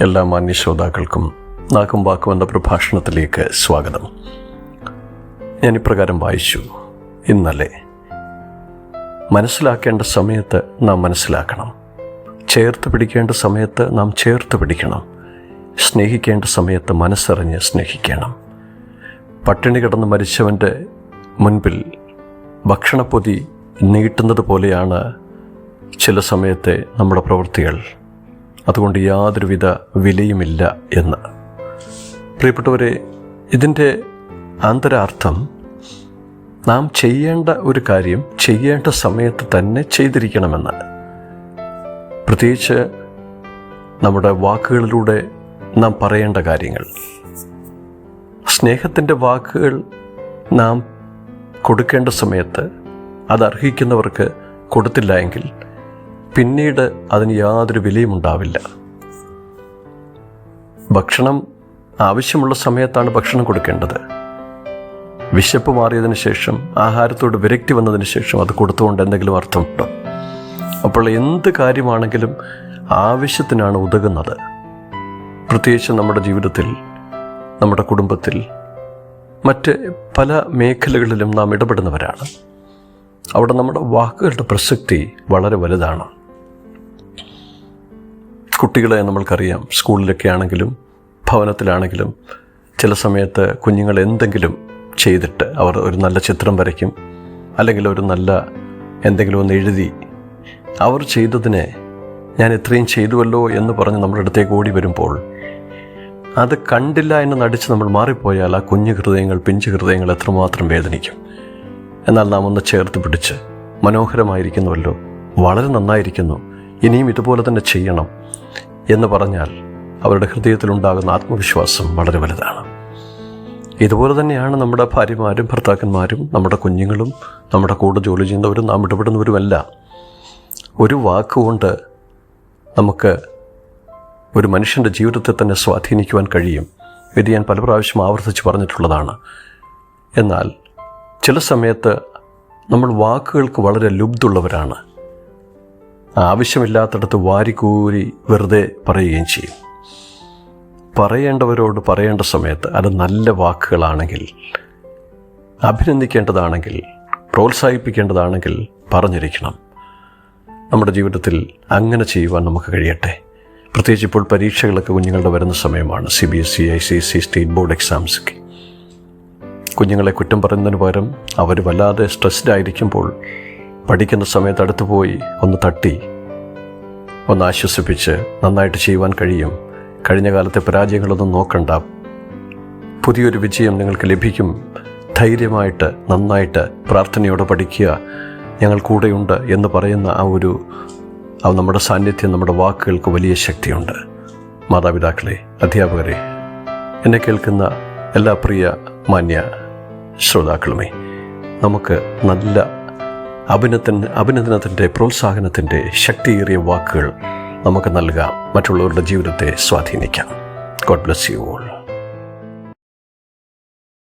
എല്ലാ മാന്യ ശ്രോതാക്കൾക്കും നാക്കും വാക്കും എന്ന പ്രഭാഷണത്തിലേക്ക് സ്വാഗതം. ഞാൻ ഇപ്രകാരം വായിച്ചു. ഇന്നലെ മനസ്സിലാക്കേണ്ട സമയത്ത് നാം മനസ്സിലാക്കണം. ചേർത്ത് പിടിക്കേണ്ട സമയത്ത് നാം ചേർത്ത് പിടിക്കണം. സ്നേഹിക്കേണ്ട സമയത്ത് മനസ്സറിഞ്ഞ് സ്നേഹിക്കണം. പട്ടിണി കിടന്ന് മരിച്ചവന്റെ മുൻപിൽ ഭക്ഷണപ്പൊതി നീട്ടുന്നത് പോലെയാണ് ചില സമയത്തെ നമ്മുടെ പ്രവൃത്തികൾ. അതുകൊണ്ട് യാതൊരുവിധ വിലയുമില്ല എന്ന്. പ്രിയപ്പെട്ടവരെ ഇതിന്റെ ആന്തരാർത്ഥം നാം ചെയ്യേണ്ട ഒരു കാര്യം ചെയ്യേണ്ട സമയത്ത് തന്നെ ചെയ്തിരിക്കണമെന്ന്. പ്രത്യേകിച്ച് നമ്മുടെ വാക്കുകളിലൂടെ നാം പറയേണ്ട കാര്യങ്ങൾ. സ്നേഹത്തിന്റെ വാക്കുകൾ നാം കൊടുക്കേണ്ട സമയത്ത് അത് അർഹിക്കുന്നവർക്ക് കൊടുത്തില്ല എങ്കിൽ പിന്നീട് അതിന് യാതൊരു വിലയും ഉണ്ടാവില്ല. ഭക്ഷണം ആവശ്യമുള്ള സമയത്താണ് ഭക്ഷണം കൊടുക്കേണ്ടത്. വിശപ്പ് മാറിയതിന് ശേഷം ആഹാരത്തോട് വിരക്തി വന്നതിന് ശേഷം അത് കൊടുത്തുകൊണ്ട് എന്തെങ്കിലും അർത്ഥമുണ്ടോ? അപ്പോൾ എന്ത് കാര്യമാണെങ്കിലും ആവശ്യത്തിനാണ് ഉതകുന്നത്. പ്രത്യേകിച്ച് നമ്മുടെ ജീവിതത്തിൽ നമ്മുടെ കുടുംബത്തിൽ മറ്റ് പല മേഖലകളിലും നാം ഇടപെടുന്നവരാണ്. അവിടെ നമ്മുടെ വാക്കുകളുടെ പ്രസക്തി വളരെ വലുതാണ്. കുട്ടികളെ നമ്മൾക്കറിയാം. സ്കൂളിലൊക്കെ ആണെങ്കിലും ഭവനത്തിലാണെങ്കിലും ചില സമയത്ത് കുഞ്ഞുങ്ങൾ എന്തെങ്കിലും ചെയ്തിട്ട് അവർ ഒരു നല്ല ചിത്രം വരയ്ക്കും അല്ലെങ്കിൽ ഒരു നല്ല എന്തെങ്കിലും ഒന്ന് എഴുതി അവർ ചെയ്തതിനെ ഞാൻ ഇത്രയും ചെയ്തുവല്ലോ എന്ന് പറഞ്ഞ് നമ്മുടെ അടുത്തേക്ക് ഓടി വരുമ്പോൾ അത് കണ്ടില്ല എന്ന് നടിച്ച് നമ്മൾ മാറിപ്പോയാൽ ആ കുഞ്ഞു ഹൃദയങ്ങൾ പിഞ്ചു ഹൃദയങ്ങൾ എത്രമാത്രം വേദനിക്കും. എന്നാൽ നാം ഒന്ന് ചേർത്ത് പിടിച്ച് മനോഹരമായിരിക്കുന്നുവല്ലോ. വളരെ നന്നായിരിക്കുന്നു. ഇനിയും ഇതുപോലെ തന്നെ ചെയ്യണം എന്ന് പറഞ്ഞാൽ അവരുടെ ഹൃദയത്തിലുണ്ടാകുന്ന ആത്മവിശ്വാസം വളരെ വലുതാണ്. ഇതുപോലെ തന്നെയാണ് നമ്മുടെ ഭാര്യമാരും ഭർത്താക്കന്മാരും നമ്മുടെ കുഞ്ഞുങ്ങളും നമ്മുടെ കൂടെ ജോലി ചെയ്യുന്നവരും നാം ഇടപെടുന്നവരുമെല്ലാം. ഒരു വാക്കുകൊണ്ട് നമുക്ക് ഒരു മനുഷ്യന്റെ ജീവിതത്തെ തന്നെ സ്വാധീനിക്കുവാൻ കഴിയും. ഇത് ഞാൻ പല പ്രാവശ്യം ആവർത്തിച്ച് പറഞ്ഞിട്ടുള്ളതാണ്. എന്നാൽ ചില സമയത്ത് നമ്മൾ വാക്കുകൾക്ക് വളരെ ലുബ്ധുള്ളവരാണ്. ആവശ്യമില്ലാത്തടത്ത് വാരിക്കൂരി വെറുതെ പറയുകയും ചെയ്യും. പറയേണ്ടവരോട് പറയേണ്ട സമയത്ത് അത് നല്ല വാക്കുകളാണെങ്കിൽ അഭിനന്ദിക്കേണ്ടതാണെങ്കിൽ പ്രോത്സാഹിപ്പിക്കേണ്ടതാണെങ്കിൽ പറഞ്ഞിരിക്കണം. നമ്മുടെ ജീവിതത്തിൽ അങ്ങനെ ചെയ്യുവാൻ നമുക്ക് കഴിയട്ടെ. പ്രത്യേകിച്ച് ഇപ്പോൾ പരീക്ഷകളൊക്കെ കുഞ്ഞുങ്ങളുടെ വരുന്ന സമയമാണ്. C B S C I C S C state board എക്സാംസൊക്കെ കുഞ്ഞുങ്ങളെ കുറ്റം പറയുന്നതിന് പകരം അവർ വല്ലാതെ സ്ട്രെസ്ഡ് ആയിരിക്കുമ്പോൾ പഠിക്കുന്ന സമയത്ത് അടുത്ത് പോയി ഒന്ന് തട്ടി. ഒന്ന് ആശ്വസിപ്പിച്ച് നന്നായിട്ട് ചെയ്യുവാൻ കഴിയും. കഴിഞ്ഞ കാലത്തെ പരാജയങ്ങളൊന്നും നോക്കണ്ട. പുതിയൊരു വിജയം നിങ്ങൾക്ക് ലഭിക്കും. ധൈര്യമായിട്ട് നന്നായിട്ട് പ്രാർത്ഥനയോടെ പഠിക്കുക. ഞങ്ങൾ കൂടെയുണ്ട് എന്ന് പറയുന്ന ആ ഒരു നമ്മുടെ സാന്നിധ്യം നമ്മുടെ വാക്കുകൾക്ക് വലിയ ശക്തിയുണ്ട്. മാതാപിതാക്കളെ അധ്യാപകരെ എന്നെ കേൾക്കുന്ന എല്ലാ പ്രിയ മാന്യ ശ്രോതാക്കളുമേ നമുക്ക് നല്ല അഭിനത്തിന് അഭിനന്ദനത്തിന്റെ പ്രോത്സാഹനത്തിന്റെ ശക്തിയേറിയ വാക്കുകൾ നമുക്ക് നൽകാം. മറ്റുള്ളവരുടെ ജീവിതത്തെ സ്വാധീനിക്കാം. God bless you all